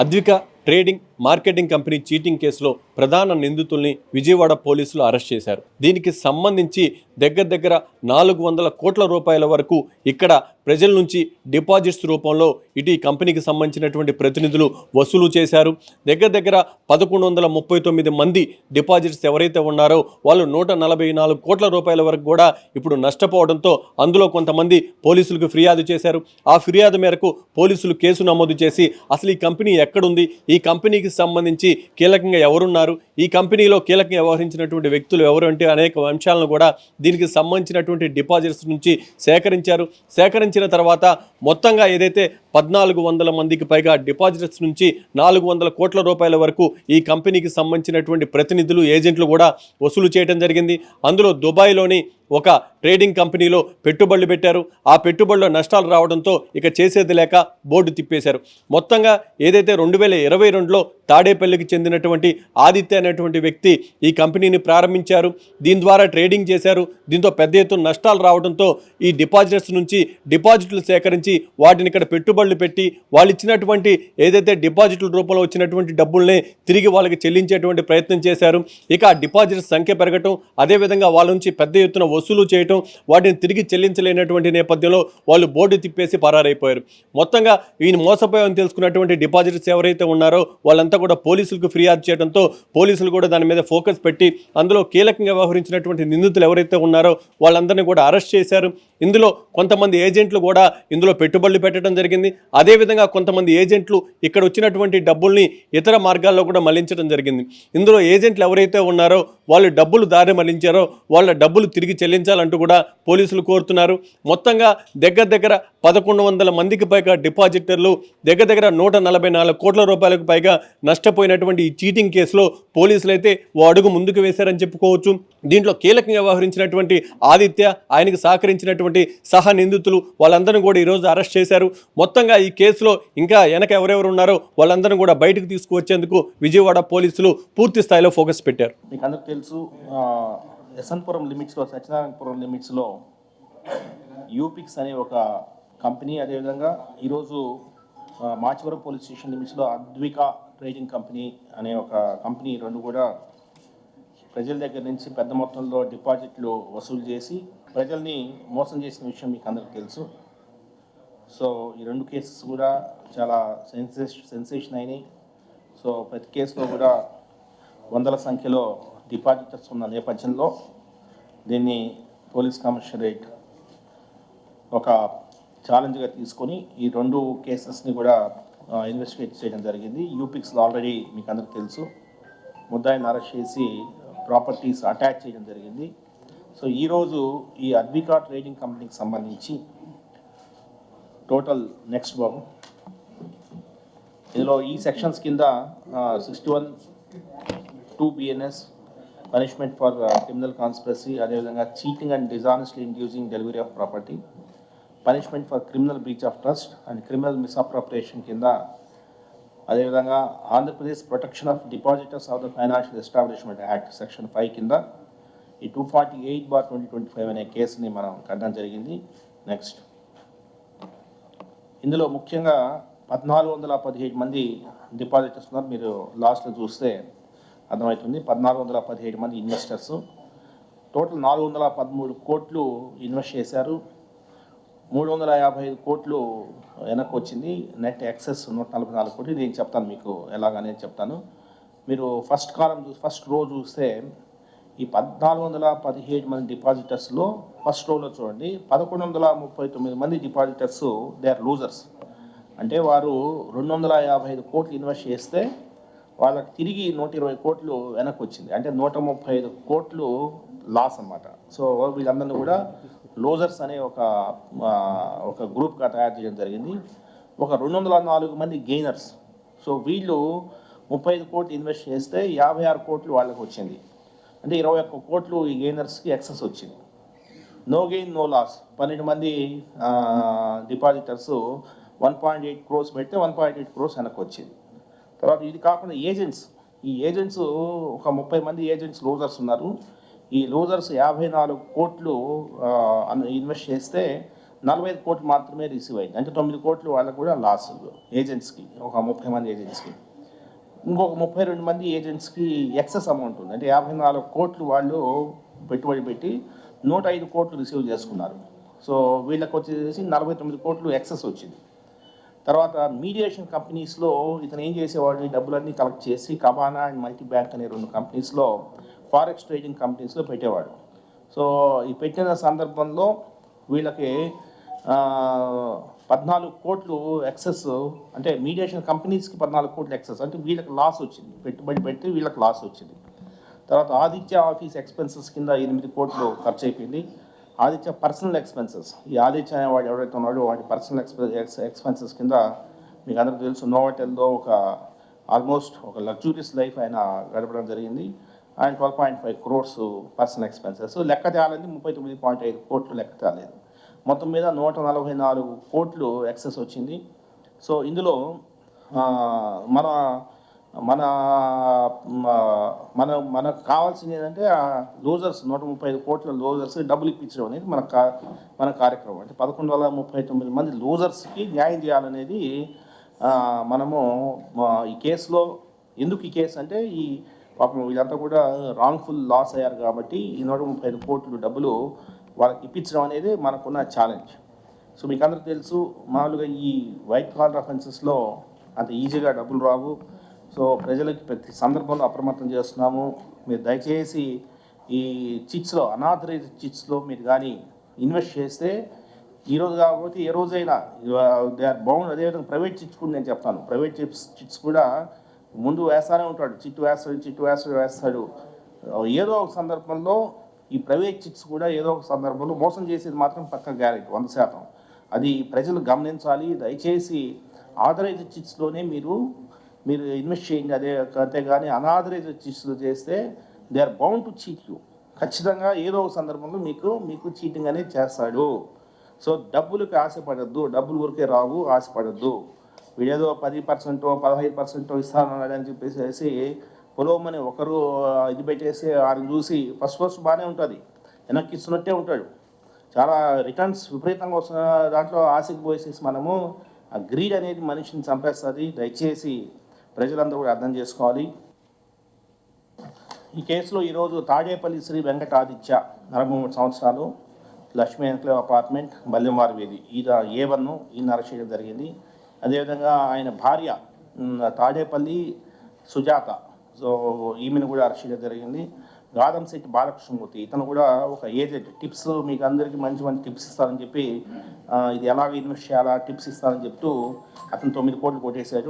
Advika trading marketing company cheating కేసులో ప్రధాన నిందితుల్ని విజయవాడ పోలీసులు అరెస్ట్ చేశారు. దీనికి సంబంధించి దగ్గర దగ్గర నాలుగు వందల కోట్ల రూపాయల వరకు ఇక్కడ ప్రజల నుంచి డిపాజిట్స్ రూపంలో ఇటు ఈ కంపెనీకి సంబంధించినటువంటి ప్రతినిధులు వసూలు చేశారు. దగ్గర దగ్గర పదకొండు వందల ముప్పై తొమ్మిది మంది డిపాజిట్స్ ఎవరైతే ఉన్నారో వాళ్ళు నూట నలభై నాలుగు కోట్ల రూపాయల వరకు కూడా ఇప్పుడు నష్టపోవడంతో అందులో కొంతమంది పోలీసులకు ఫిర్యాదు చేశారు. ఆ ఫిర్యాదు మేరకు పోలీసులు కేసు నమోదు చేసి అసలు ఈ కంపెనీ ఎక్కడుంది? ఈ కంపెనీకి సంబంధించి కీలకంగా ఎవరున్నారు? ఈ కంపెనీలో కీలకంగా వ్యవహరించినటువంటి వ్యక్తులు ఎవరు అంటే అనేక అంశాలను కూడా దీనికి సంబంధించినటువంటి డిపాజిట్స్ నుంచి సేకరించారు. సేకరించిన తర్వాత మొత్తంగా ఏదైతే పద్నాలుగు వందల మందికి పైగా డిపాజిట్స్ నుంచి నాలుగు వందల కోట్ల రూపాయల వరకు ఈ కంపెనీకి సంబంధించినటువంటి ప్రతినిధులు ఏజెంట్లు కూడా వసూలు చేయడం జరిగింది. అందులో దుబాయ్లోని ఒక ట్రేడింగ్ కంపెనీలో పెట్టుబడులు పెట్టారు. ఆ పెట్టుబడిలో నష్టాలు రావడంతో ఇక చేసేది లేక బోర్డు తిప్పేశారు. మొత్తంగా ఏదైతే రెండు వేల ఇరవై రెండులో తాడేపల్లికి చెందినటువంటి ఆదిత్య అనేటువంటి వ్యక్తి ఈ కంపెనీని ప్రారంభించారు. దీని ద్వారా ట్రేడింగ్ చేశారు. దీంతో పెద్ద ఎత్తున నష్టాలు రావడంతో ఈ డిపాజిటర్స్ నుంచి డిపాజిట్లు సేకరించి వాటిని ఇక్కడ పెట్టుబడి పెట్టుబడులు పెట్టి వాళ్ళు ఇచ్చినటువంటి ఏదైతే డిపాజిట్ల రూపంలో వచ్చినటువంటి డబ్బుల్ని తిరిగి వాళ్ళకి చెల్లించేటువంటి ప్రయత్నం చేశారు. ఇక ఆ డిపాజిట్ సంఖ్య పెరగటం అదేవిధంగా వాళ్ళ నుంచి పెద్ద ఎత్తున వసూలు చేయటం వాటిని తిరిగి చెల్లించలేనటువంటి నేపథ్యంలో వాళ్ళు బోర్డు తిప్పేసి పరారైపోయారు. మొత్తంగా ఈయన మోసపోయామని తెలుసుకున్నటువంటి డిపాజిటర్స్ ఎవరైతే ఉన్నారో వాళ్ళంతా కూడా పోలీసులకు ఫిర్యాదు చేయడంతో పోలీసులు కూడా దాని మీద ఫోకస్ పెట్టి అందులో కీలకంగా వ్యవహరించినటువంటి నిందితులు ఎవరైతే ఉన్నారో వాళ్ళందరినీ కూడా అరెస్ట్ చేశారు. ఇందులో కొంతమంది ఏజెంట్లు కూడా ఇందులో పెట్టుబడులు పెట్టడం జరిగింది. అదేవిధంగా కొంతమంది ఏజెంట్లు ఇక్కడ వచ్చినటువంటి డబ్బుల్ని ఇతర మార్గాల్లో కూడా మళ్ళించడం జరిగింది. ఇందులో ఏజెంట్లు ఎవరైతే ఉన్నారో వాళ్ళు డబ్బులు దారి మళ్ళించారో వాళ్ళ డబ్బులు తిరిగి చెల్లించాలంటూ కూడా పోలీసులు కోరుతున్నారు. మొత్తంగా దగ్గర దగ్గర పదకొండు వందల మందికి పైగా డిపాజిటర్లు దగ్గర దగ్గర నూట నలభై నాలుగు కోట్ల రూపాయలకు పైగా నష్టపోయినటువంటి ఈ చీటింగ్ కేసులో పోలీసులు అయితే ఓ అడుగు ముందుకు వేశారని చెప్పుకోవచ్చు. దీంట్లో కీలకంగా వ్యవహరించినటువంటి ఆదిత్య ఆయనకు సహకరించినటువంటి సహ నిందితులు వాళ్ళందరినీ కూడా ఈరోజు అరెస్ట్ చేశారు. మొత్తంగా ఈ కేసులో ఇంకా వెనక ఎవరెవరు ఉన్నారో వాళ్ళందరినీ కూడా బయటకు తీసుకువచ్చేందుకు విజయవాడ పోలీసులు పూర్తి స్థాయిలో ఫోకస్ పెట్టారు. మీకు అందరికి తెలుసు ఆ, లిమిట్స్లో సత్యనారాయణపురం లిమిట్స్లో యూపిక్స్ అనే ఒక కంపెనీ అదేవిధంగా ఈరోజు మాచిపురం మాచివరం పోలీస్ స్టేషన్ లిమిట్స్లో అద్విక ట్రేడింగ్ కంపెనీ అనే ఒక కంపెనీ రెండు కూడా ప్రజల దగ్గర నుంచి పెద్ద మొత్తంలో డిపాజిట్లు వసూలు చేసి ప్రజల్ని మోసం చేసిన విషయం మీకు అందరికీ తెలుసు. సో ఈ రెండు కేసెస్ కూడా చాలా సెన్సేషన్ సెన్సేషన్ అయినాయి. సో ప్రతి కేసులో కూడా వందల సంఖ్యలో డిపాజిటర్స్ ఉన్న నేపథ్యంలో దీన్ని పోలీస్ కమిషనరేట్ ఒక ఛాలెంజ్గా తీసుకొని ఈ రెండు కేసెస్ని కూడా ఇన్వెస్టిగేట్ చేయడం జరిగింది. యూపిక్స్లో ఆల్రెడీ మీకు అందరికి తెలుసు. ముద్దాయిని అరెస్ట్ చేసి ప్రాపర్టీస్ అటాచ్ చేయడం జరిగింది. సో ఈరోజు ఈ అద్వికా ట్రేడింగ్ కంపెనీకి సంబంధించి టోటల్ నెక్స్ట్ బాబు. ఇందులో ఈ సెక్షన్స్ కింద sixty one two BNS punishment for criminal conspiracy అదేవిధంగా cheating and dishonestly inducing delivery of property punishment for criminal breach of trust and criminal misappropriation కింద అదేవిధంగా Andhra Pradesh protection of depositors of the financial establishment act section five కింద ఈ two forty eight bar twenty twenty five అనే కేసుని మనం కట్టడం జరిగింది. Next ఇందులో ముఖ్యంగా పద్నాలుగు వందల పదిహేడు మంది డిపాజిటర్స్ ఉన్నారు మీరు లాస్ట్లో చూస్తే అర్థమవుతుంది. పద్నాలుగు వందల పదిహేడు మంది ఇన్వెస్టర్స్ టోటల్ నాలుగు వందల పదమూడు కోట్లు ఇన్వెస్ట్ చేశారు. మూడు వందల యాభై ఐదు కోట్లు వెనక్కి వచ్చింది. నెట్ ఎక్సెస్ నూట నలభై నాలుగు కోట్లు. నేను చెప్తాను మీకు ఎలాగనేది చెప్తాను. మీరు ఫస్ట్ కాలం చూ ఫస్ట్ రో చూస్తే ఈ పద్నాలుగు వందల పదిహేడు మంది డిపాజిటర్స్లో ఫస్ట్ రోలో చూడండి పదకొండు వందల ముప్పై తొమ్మిది మంది డిపాజిటర్స్ దే ఆర్ లూజర్స్. అంటే వారు రెండు వందల యాభై ఐదు కోట్లు ఇన్వెస్ట్ చేస్తే వాళ్ళకి తిరిగి నూట ఇరవై కోట్లు వెనక్కి వచ్చింది అంటే నూట ముప్పై ఐదు కోట్లు లాస్ అన్నమాట. సో వీళ్ళందరినీ కూడా లోజర్స్ అనే ఒక ఒక గ్రూప్గా తయారు చేయడం జరిగింది. ఒక రెండు వందల నాలుగు మంది గెయినర్స్. సో వీళ్ళు ముప్పై ఐదు కోట్లు ఇన్వెస్ట్ చేస్తే యాభై ఆరు కోట్లు వాళ్ళకి వచ్చింది. అంటే ఇరవై ఒక్క కోట్లు ఈ గెయినర్స్కి ఎక్సెస్ వచ్చింది. నో గెయిన్ నో లాస్ పన్నెండు మంది depositors one point eight crores పెడితే వన్ పాయింట్ ఎయిట్ క్రోర్స్ వెనక్కి వచ్చింది. తర్వాత ఇది కాకుండా ఏజెంట్స్ ఈ ఏజెంట్స్ ఒక ముప్పై మంది ఏజెంట్స్ లూజర్స్ ఉన్నారు. ఈ లూజర్స్ యాభై నాలుగు కోట్లు ఇన్వెస్ట్ చేస్తే నలభై ఐదు కోట్లు మాత్రమే రిసీవ్ అయింది. అంటే తొమ్మిది కోట్లు వాళ్ళకు కూడా లాస్ ఏజెంట్స్కి ఒక ముప్పై మంది ఏజెంట్స్కి ఇంకొక ముప్పై రెండు మంది ఏజెంట్స్కి ఎక్సెస్ అమౌంట్ ఉంది. అంటే యాభై నాలుగు కోట్లు వాళ్ళు పెట్టుబడి పెట్టి నూట ఐదు కోట్లు రిసీవ్ చేసుకున్నారు. సో వీళ్ళకి వచ్చేసి నలభై తొమ్మిది కోట్లు ఎక్సెస్ వచ్చింది. తర్వాత మీడియేషన్ కంపెనీస్లో ఇతను ఏం చేసేవాడు? ఈ డబ్బులన్నీ కలెక్ట్ చేసి కబానా అండ్ మల్టీ బ్యాంక్ అనే రెండు కంపెనీస్లో ఫారెక్స్ ట్రేడింగ్ కంపెనీస్లో పెట్టేవాడు. సో ఈ పెట్టిన సందర్భంలో వీళ్ళకి పద్నాలుగు కోట్లు ఎక్సెస్ అంటే మీడియేషన్ కంపెనీస్కి పద్నాలుగు కోట్లు ఎక్సెస్ అంటే వీళ్ళకి లాస్ వచ్చింది. పెట్టుబడి పెట్టి వీళ్ళకి లాస్ వచ్చింది. తర్వాత ఆదిత్య ఆఫీస్ ఎక్స్పెన్సెస్ కింద ఎనిమిది కోట్లు ఖర్చు అయిపోయింది. ఆదిత్య పర్సనల్ ఎక్స్పెన్సెస్ ఈ ఆదిత్య అనేవాడు ఎవరైతే ఉన్నాడో వాడి పర్సనల్ ఎక్స్పె ఎక్స్పెన్సెస్ కింద మీకు అందరికీ తెలుసు నోవటెల్లో ఒక ఆల్మోస్ట్ ఒక లగ్జూరియస్ లైఫ్ ఆయన గడపడం జరిగింది. ఆయన twelve point five crores personal expenses లెక్క తేయాలంటే ముప్పై తొమ్మిది పాయింట్ ఐదు కోట్లు లెక్క తేలేదు. మొత్తం మీద నూట నలభై నాలుగు కోట్లు ఎక్సెస్ వచ్చింది. సో ఇందులో మన మన మన మనకు కావాల్సింది ఏంటంటే లూజర్స్ నూట ముప్పై ఐదు కోట్ల లూజర్స్ డబ్బులు ఇప్పించడం అనేది మన కా మన కార్యక్రమం. అంటే పదకొండు వందల ముప్పై తొమ్మిది మంది లూజర్స్కి న్యాయం చేయాలనేది మనము ఈ కేసులో ఎందుకు ఈ కేసు అంటే ఈ పాపం వీళ్ళంతా కూడా రాంగ్ఫుల్ లాస్ అయ్యారు కాబట్టి ఈ నూట ముప్పై ఐదు కోట్లు డబ్బులు వాళ్ళకి ఇప్పించడం అనేది మనకున్న ఛాలెంజ్ సో మీకు అందరికీ తెలుసు మామూలుగా ఈ వైట్ కాలర్ అఫెన్సెస్లో అంత ఈజీగా డబ్బులు రావు. సో ప్రజలకి ప్రతి సందర్భంలో అప్రమత్తం చేస్తున్నాము. మీరు దయచేసి ఈ చిట్స్లో అనాథరైజ్ చిట్స్లో మీరు కానీ ఇన్వెస్ట్ చేస్తే ఈరోజు కాకపోతే ఏ రోజైనా దే ఆర్ బౌండ్ అదేవిధంగా ప్రైవేట్ చిట్స్ కూడా నేను చెప్తాను. ప్రైవేట్ చిట్స్ చిట్స్ కూడా ముందు వేస్తానే ఉంటాడు. చిట్టు వేస్తాడు చిట్టు వేస్తాడు వేస్తాడు. ఏదో ఒక సందర్భంలో ఈ ప్రైవేట్ చిట్స్ కూడా ఏదో ఒక సందర్భంలో మోసం చేసేది మాత్రం పక్క గ్యారెంటీ వంద శాతం. అది ప్రజలు గమనించాలి. దయచేసి ఆథరైజ్డ్ చిట్స్లోనే మీరు మీరు ఇన్వెస్ట్ చేయండి. అదే అంతేగాని అనాథరైజ్డ్ చిట్స్లో చేస్తే they are bound to cheat you. ఖచ్చితంగా ఏదో ఒక సందర్భంలో మీకు మీకు చీటింగ్ అనేది చేస్తాడు. సో డబ్బులకి ఆశపడద్దు. డబ్బులు ఊరికే రావు ఆశపడద్దు. వీడేదో పది పర్సెంటో పదహైదు పర్సెంటో ఇస్తానని చెప్పేసి పొలవమని ఒకరు ఇది పెట్టేసి వారిని చూసి ఫస్ట్ ఫస్ట్ బాగానే ఉంటుంది. వెనక్కి ఇస్తున్నట్టే ఉంటాడు. చాలా రిటర్న్స్ విపరీతంగా వస్తున్న దాంట్లో ఆశకి పోసేసి మనము ఆ గ్రీడ్ అనేది మనిషిని చంపేస్తుంది. దయచేసి ప్రజలందరూ కూడా అర్థం చేసుకోవాలి. ఈ కేసులో ఈరోజు తాడేపల్లి శ్రీ వెంకట ఆదిత్య నలభై మూడు సంవత్సరాలు లక్ష్మీ ఎన్క్లేవ్ అపార్ట్మెంట్ బల్లెంవారి వీధి. ఈ ఏ వన్ ఈ నరచేయడం జరిగింది. అదేవిధంగా ఆయన భార్య తాడేపల్లి సుజాత సో ఈమెను కూడా అరెస్ట్ చేయడం జరిగింది. గాదంశెట్టి బాలకృష్ణమూర్తి ఇతను కూడా ఒక ఏజెంట్. టిప్స్ మీకు అందరికీ మంచి మంచి టిప్స్ ఇస్తారని చెప్పి ఇది ఎలాగ ఇన్వెస్ట్ చేయాలా టిప్స్ ఇస్తారని చెప్తూ అతను తొమ్మిది కోట్లు కొట్టేశాడు.